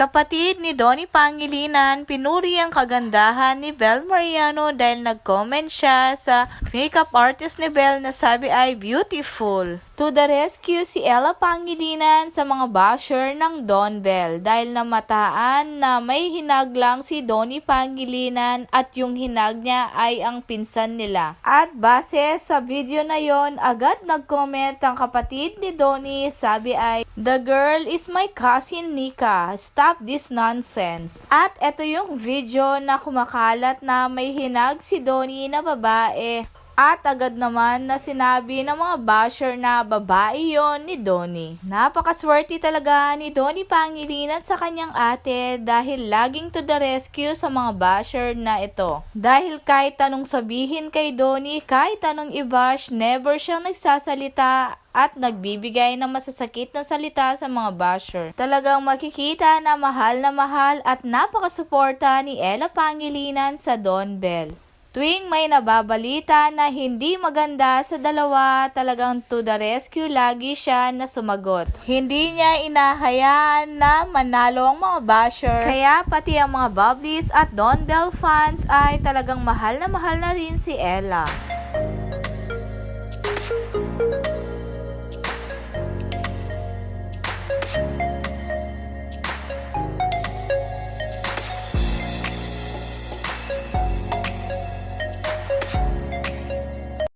Kapatid ni Donnie Pangilinan, pinuri ang kagandahan ni Bel Mariano dahil nag-comment siya sa makeup artist ni Bel na sabi ay beautiful. To the rescue si Ella Pangilinan sa mga basher ng Don Bell dahil namataan na may hinag lang si Donnie Pangilinan at yung hinag niya ay ang pinsan nila. At base sa video na yon, agad nag-comment ang kapatid ni Donnie, sabi ay, The girl is my cousin Nika. Stop this nonsense. At ito yung video na kumakalat na may hinag si Donnie na babae. At agad naman na sinabi ng mga basher na babae yon ni Donnie. Napakaswerte talaga ni Donnie Pangilinan sa kanyang ate dahil laging to the rescue sa mga basher na ito. Dahil kahit tanong sabihin kay Donnie, kahit tanong i-bash, never siyang nagsasalita at nagbibigay ng masasakit na salita sa mga basher. Talagang makikita na mahal na mahal at napakasuporta ni Ella Pangilinan sa Don Bell. Tuwing may nababalita na hindi maganda sa dalawa, talagang to the rescue lagi siya na sumagot. Hindi niya inahayaan na manalo ang mga basher. Kaya pati ang mga Bubblies at Don Bell fans ay talagang mahal na mahal na rin si Ella.